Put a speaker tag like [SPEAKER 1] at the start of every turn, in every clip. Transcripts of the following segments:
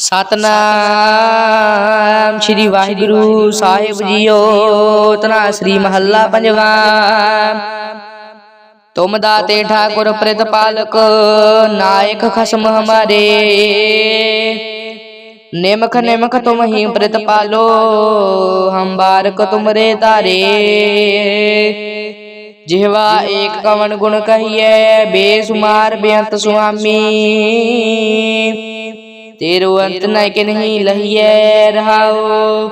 [SPEAKER 1] ਸਤਨਾਮ ਸ੍ਰੀ ਵਾਹਿਗੁਰੂ ਸਾਹਿਬ ਜੀਓ, ਤਨਾ ਸ੍ਰੀ ਮਹੱਲਾ ਪੰਜਵਾ। ਤੁਮ ਦਾਤੇ ਠਾਕੁਰ ਪ੍ਰਤਪਾਲਕ ਨਾਇਕ ਖਸਮ ਹਮਾਰੇ। ਨਿਮਖ ਨਿਮਖ ਤੁਮ ਹੀ ਪ੍ਰਤਪਾਲੋ ਹਮ ਬਾਰਕ ਤੁਮਰੇ ਤਾਰੇ ਜਿਹਵਾ ਏਕ ਕਵਨ ਗੁਣ ਕਹੀਐ, ਬੇਸੁਮਾਰ ਬੇਅੰਤ ਸੁਆਮੀ। ਤੇਰੋ ਅੰਤ ਨ ਕਿ ਨਹੀਂ ਲਹੀਐ ਰਹਾਓ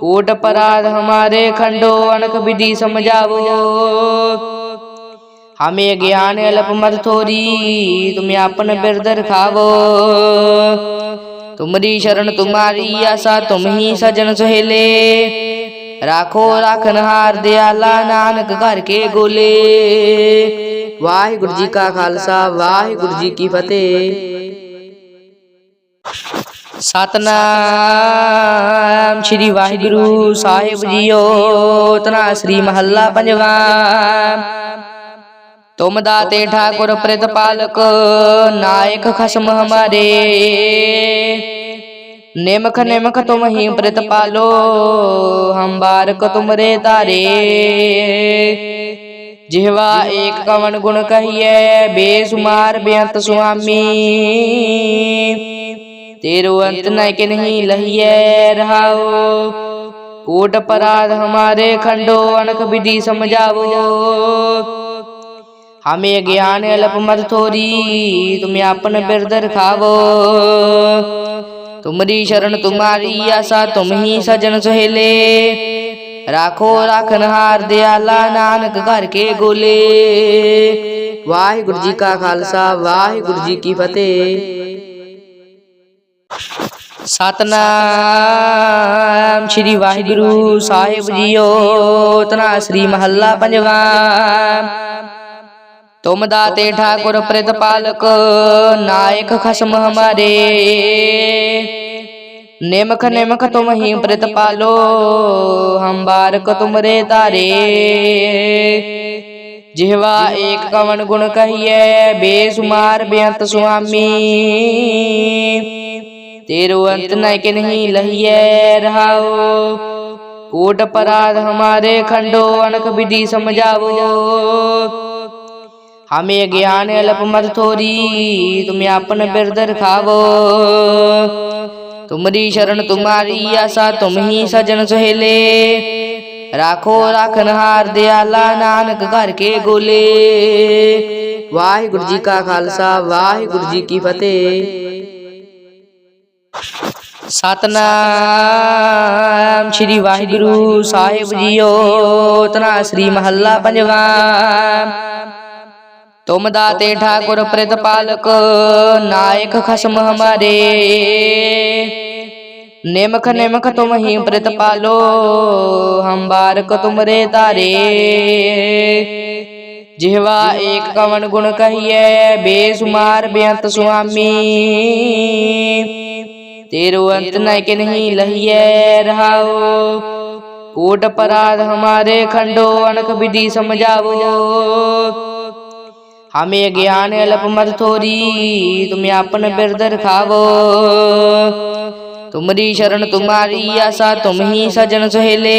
[SPEAKER 1] ਕੋਟ ਪਰਾਧ ਹਮਾਰੇ ਖੰਡੋ ਅਨਕ ਵਿਧि ਸਮਝਾਵੋ हमें ज्ञान अल्प मत थोरी तुम आपन बिरद रखावो तुमरी शरण तुम्हारी आशा तुम ही सजन सुहेले राखो राखन हार दयाला नानक घर के गोले ਵਾਹਿਗੁਰੂ ਜੀ ਕਾ ਖਾਲਸਾ ਵਾਹਿਗੁਰੂ ਜੀ ਕੀ ਫਤਿਹ ਸਤਨਾਮ ਸ੍ਰੀ ਵਾਹਿਗੁਰੂ ਸਾਹਿਬ ਜੀਓ, ਤਨਾ ਸ੍ਰੀ ਮਹੱਲਾ ਪੰਜਵਾ। ਤੁਮ ਦਾਤੇ ਠਾਕੁਰ ਪ੍ਰਤਪਾਲਕ ਨਾਇਕ ਖਸਮ ਹਮਾਰੇ। ਨਿਮਖ ਨਿਮਖ ਤੁਮ ਹੀ ਪ੍ਰਤਪਾਲੋ ਹਮ ਬਾਰਕ ਤੁਮਰੇ ਤਾਰੇ ਜਿਹਵਾ ਏਕ ਕਵਨ ਗੁਣ ਕਹੀਏ ਬੇਸੁਮਾਰ ਬੇਅੰਤ ਸੁਆਮੀ। ਤੇਰੋ ਅੰਤ ਨ ਕਿ ਨਹੀਂ ਲਹੀਐ ਰਹਾਓ ਕੋਟ ਪਰਾਧ ਹਮਾਰੇ ਖੰਡੋ ਅਨਕ ਵਿਧि ਸਮਝਾਵੋ हमें ज्ञान अल्प मत थोरी तुम आपन बिरद रखावो तुमरी शरण तुम्हारी आशा तुम ही सजन सुहेले राखो राखन हार दयाला नानक घर के गोले ਵਾਹਿਗੁਰੂ ਜੀ ਕਾ ਖਾਲਸਾ ਵਾਹਿਗੁਰੂ ਜੀ ਕੀ ਫਤਿਹ ਸਤਨਾਮ ਸ੍ਰੀ ਵਾਹਿਗੁਰੂ ਸਾਹਿਬ ਜੀਓ, ਤਨਾ ਸ੍ਰੀ ਮਹੱਲਾ ਪੰਜਵਾ। ਤੁਮ ਦਾਤੇ ਠਾਕੁਰ ਪ੍ਰਤਪਾਲਕ ਨਾਇਕ ਖਸਮ ਹਮਾਰੇ। ਨਿਮਖ ਨਿਮਖ ਤੁਮ ਹੀ ਪ੍ਰਤਪਾਲੋ ਹਮ ਬਾਰਕ ਤੁਮਰੇ ਤਾਰੇ ਜਿਹਵਾ ਏਕ ਕਵਨ ਗੁਣ ਕਹੀਏ ਬੇਸੁਮਾਰ ਬੇਅੰਤ ਸੁਆਮੀ। ਤੇਰੋ ਅੰਤ ਨ ਕਿ ਨਹੀਂ ਲਹੀਐ ਰਹਾਓ ਕੋਟ ਪਰਾਧ ਹਮਾਰੇ ਖੰਡੋ ਅਨਕ ਵਿਧि ਸਮਝਾਵੋ हमें ज्ञान अल्प मत थोरी तुम आपन बिरद रखावो तुमरी शरण तुम्हारी आशा तुम ही सजन सुहेले राखो राखन हार दयाला नानक घर के गोले ਵਾਹਿਗੁਰੂ ਜੀ ਕਾ ਖਾਲਸਾ ਵਾਹਿਗੁਰੂ ਜੀ ਕੀ ਫਤਿਹ ਸਤਨਾਮ ਸ੍ਰੀ ਵਾਹਿਗੁਰੂ ਸਾਹਿਬ ਜੀਓ, ਤਨਾ ਸ੍ਰੀ ਮਹੱਲਾ ਪੰਜਵਾ। ਤੁਮ ਦਾਤੇ ਠਾਕੁਰ ਪ੍ਰਤਪਾਲਕ ਨਾਇਕ ਖਸਮ ਹਮਾਰੇ। ਨਿਮਖ ਨਿਮਖ ਤੁਮ ਹੀ ਪ੍ਰਤਪਾਲੋ ਹਮ ਬਾਰਕ ਤੁਮਰੇ ਤਾਰੇ ਜਿਹਵਾ ਏਕ ਕਵਨ ਗੁਣ ਕਹੀਏ ਬੇਸੁਮਾਰ ਬੇਅੰਤ ਸੁਆਮੀ। ਤੇਰੋ ਅੰਤ ਨ ਕਿ ਨਹੀਂ ਲਹੀਐ ਰਹਾਓ ਕੋਟ ਪਰਾਧ ਹਮਾਰੇ ਖੰਡੋ ਅਨਕ ਵਿਧि ਸਮਝਾਵੋ हमें ज्ञान अल्प मत थोरी तुम आपन बिरद रखावो तुमरी शरण तुम्हारी आशा तुम ही सजन सुहेले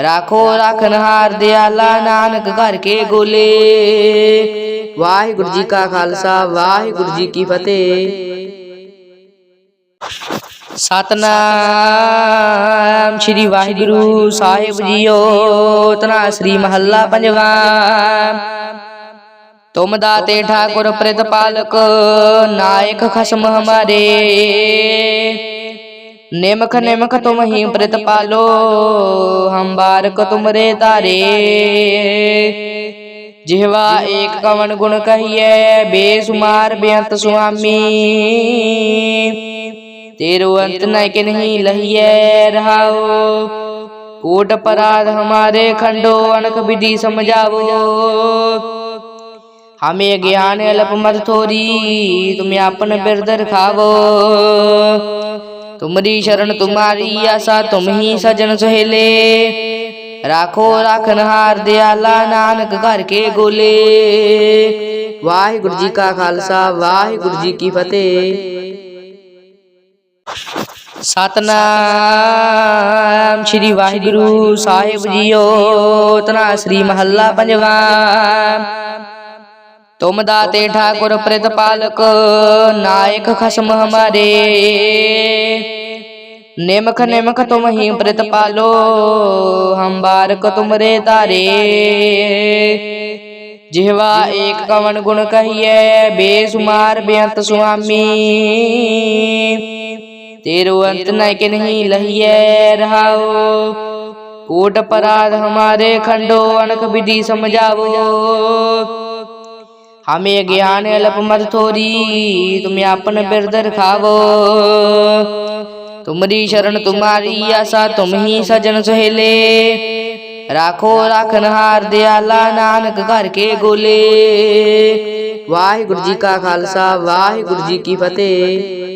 [SPEAKER 1] राखो राखन हार दयाला नानक घर के गोले ਵਾਹਿਗੁਰੂ ਜੀ ਕਾ ਖਾਲਸਾ ਵਾਹਿਗੁਰੂ ਜੀ ਕੀ ਫਤਿਹ ਸਤਨਾਮ ਸ੍ਰੀ ਵਾਹਿਗੁਰੂ ਸਾਹਿਬ ਜੀਓ, ਤਨਾ ਸ੍ਰੀ ਮਹੱਲਾ ਪੰਜਵਾ। ਤੁਮ ਦਾਤੇ ਠਾਕੁਰ ਪ੍ਰਤਪਾਲਕ ਨਾਇਕ ਖਸਮ ਹਮਾਰੇ। ਨਿਮਖ ਨਿਮਖ ਤੁਮ ਹੀ ਪ੍ਰਤਪਾਲੋ ਹਮ ਬਾਰਕ ਤੁਮਰੇ ਤਾਰੇ ਜਿਹਵਾ ਏਕ ਕਵਨ ਗੁਣ ਕਹੀਐ, ਬੇਸੁਮਾਰ ਬੇਅੰਤ ਸੁਆਮੀ। ਤੇਰੋ ਅੰਤ ਨ ਕਿ ਨਹੀਂ ਲਹੀਐ ਰਹਾਓ ਕੋਟ ਪਰਾਧ ਹਮਾਰੇ ਖੰਡੋ ਅਨਕ ਵਿਧि ਸਮਝਾਵੋ हमें ज्ञान अल्प मत थोरी तुम आपन बिरद रखावो तुमरी शरण तुम्हारी आशा तुम ही सजन सुहेले राखो राखन हार दयाला नानक घर के गोले ਵਾਹਿਗੁਰੂ ਜੀ ਕਾ ਖਾਲਸਾ ਵਾਹਿਗੁਰੂ ਜੀ ਕੀ ਫਤਿਹ ਸਤਨਾਮ ਸ੍ਰੀ ਵਾਹਿਗੁਰੂ ਸਾਹਿਬ ਜੀਓ, ਤਨਾ ਸ੍ਰੀ ਮਹੱਲਾ ਪੰਜਵਾ। ਤੁਮ ਦਾਤੇ ਠਾਕੁਰ ਪ੍ਰਤਪਾਲਕ ਨਾਇਕ ਖਸਮ ਹਮਾਰੇ। ਨਿਮਖ ਨਿਮਖ ਤੁਮ ਹੀ ਪ੍ਰਤਪਾਲੋ ਹਮ ਬਾਰਕ ਤੁਮਰੇ ਤਾਰੇ। ਜਿਹਵਾ ਏਕ ਕਵਨ ਗੁਣ ਕਹੀਏ ਬੇਸੁਮਾਰ ਬੇਅੰਤ ਸੁਆਮੀ। ਤੇਰੋ ਅੰਤ ਨ ਕਿ ਨਹੀਂ ਲਹੀਐ ਰਹਾਓ ਕੋਟ ਪਰਾਧ ਹਮਾਰੇ ਖੰਡੋ ਅਨਕ ਵਿਧि ਸਮਝਾਵੋ ਹਮੇ ਗਿਆਨ ਅਲਪ ਮਤ ਥੋਰੀ ਤੁਮ ਆਪਨ ਬਿਰਦ ਰਖਾਵੋ ਤੁਮਰੀ ਸ਼ਰਨ ਤੁਮਾਰੀ ਆਸਾ ਤੁਮ ਹੀ ਸਜਣ ਸੁਹੇਲੇ ਰਾਖੋ ਰਾਖਨਹਾਰ ਦਿਆਲਾ ਨਾਨਕ ਘਰ ਕੇ ਗੋਲੇ ਵਾਹਿਗੁਰੂ ਜੀ ਕਾ ਖਾਲਸਾ ਵਾਹਿਗੁਰੂ ਜੀ ਕੀ ਫਤਿਹ